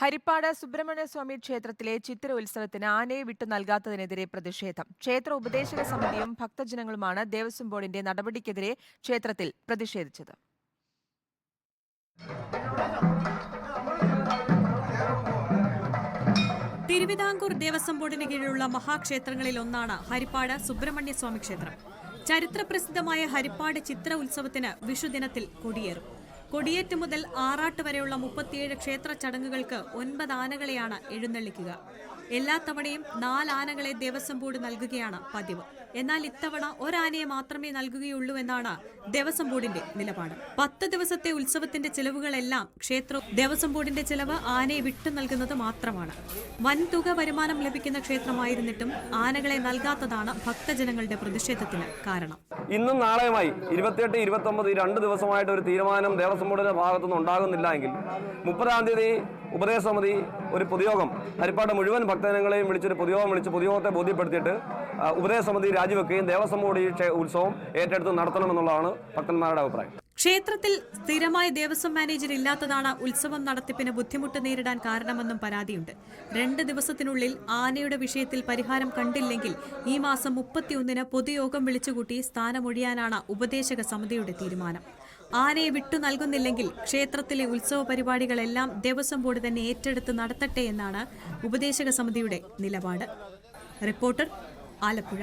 ഹരിപ്പാട് സുബ്രഹ്മണ്യ സ്വാമി ക്ഷേത്രത്തിലെ ചിത്ര ഉത്സവത്തിന് ആനയെ വിട്ടു നൽകാത്തതിനെതിരെ പ്രതിഷേധം. ക്ഷേത്ര ഉപദേശക സമിതിയും ഭക്തജനങ്ങളുമാണ് ദേവസ്വം ബോർഡിന്റെ നടപടിക്കെതിരെ ക്ഷേത്രത്തിൽ പ്രതിഷേധിച്ചത്. തിരുവിതാംകൂർ ദേവസ്വം ബോർഡിന് കീഴിലുള്ള മഹാക്ഷേത്രങ്ങളിൽ ഒന്നാണ് ഹരിപ്പാട് സുബ്രഹ്മണ്യ സ്വാമി ക്ഷേത്രം. ചരിത്രപ്രസിദ്ധമായ ഹരിപ്പാട് ചിത്ര ഉത്സവത്തിന് വിഷുദിനത്തിൽ കൊടിയേറും. കൊടിയേറ്റ് മുതൽ ആറാട്ട് വരെയുള്ള മുപ്പത്തിയേഴ് ക്ഷേത്ര ചടങ്ങുകൾക്ക് ഒൻപത് ആനകളെയാണ് എഴുന്നള്ളിക്കുക. എല്ലാ തവണയും നാല് ആനകളെ ദേവസ്വം ബോർഡ് നൽകുകയാണ് പതിവ്. എന്നാൽ ഇത്തവണ ഒരാനയെ മാത്രമേ നൽകുകയുള്ളൂ എന്നാണ് ദേവസ്വം ബോർഡിന്റെ നിലപാട്. പത്ത് ദിവസത്തെ ഉത്സവത്തിന്റെ ചെലവുകളെല്ലാം ക്ഷേത്ര ദേവസ്വം ബോർഡിന്റെ ചെലവ് ആനയെ വിട്ടു നൽകുന്നത് മാത്രമാണ്. വൻതുക വരുമാനം ലഭിക്കുന്ന ക്ഷേത്രമായിരുന്നിട്ടും ആനകളെ നൽകാത്തതാണ് ഭക്തജനങ്ങളുടെ പ്രതിഷേധത്തിന് കാരണം. ഇന്നും നാളെയുമായി ഇരുപത്തിയെട്ട് ഇരുപത്തൊമ്പത് ഈ രണ്ട് ദിവസമായിട്ട് ഒരു തീരുമാനം ബോർഡിന്റെ ഭാഗത്തുനിന്ന് ഉണ്ടാകുന്നില്ല എങ്കിൽ മുപ്പതാം തീയതി ഉപദേശ സമിതി ഒരു പൊതുയോഗം ഹരിപ്പാട് മുഴുവൻ ഭക്തജനങ്ങളെയും വിളിച്ചൊരു പൊതുയോഗം വിളിച്ച് പൊതുയോഗത്തെ ബോധ്യപ്പെടുത്തിയിട്ട് ഉപദേശസമിതി ഉപദേശ സമിതി രാജിവെക്കുകയും ദേവസ്വം ബോർഡ് ഈ ഉത്സവം ഏറ്റെടുത്ത് നടത്തണമെന്നുള്ളതാണ് ഭക്തന്മാരുടെ അഭിപ്രായം. ക്ഷേത്രത്തിൽ സ്ഥിരമായ ദേവസ്വം മാനേജർ ഇല്ലാത്തതാണ് ഉത്സവം നടത്തിപ്പിന് ബുദ്ധിമുട്ട് നേരിടാൻ കാരണമെന്നും പരാതിയുണ്ട്. രണ്ട് ദിവസത്തിനുള്ളിൽ ആനയുടെ വിഷയത്തിൽ പരിഹാരം കണ്ടില്ലെങ്കിൽ ഈ മാസം മുപ്പത്തിയൊന്നിന് പൊതുയോഗം വിളിച്ചുകൂട്ടി സ്ഥാനമൊഴിയാനാണ് ഉപദേശക സമിതിയുടെ തീരുമാനം. ആനയെ വിട്ടു നൽകുന്നില്ലെങ്കിൽ ക്ഷേത്രത്തിലെ ഉത്സവ പരിപാടികളെല്ലാം ദേവസ്വം ബോർഡ് തന്നെ ഏറ്റെടുത്ത് നടത്തട്ടെ എന്നാണ് ഉപദേശക സമിതിയുടെ നിലപാട്. റിപ്പോർട്ടർ ആലപ്പുഴ.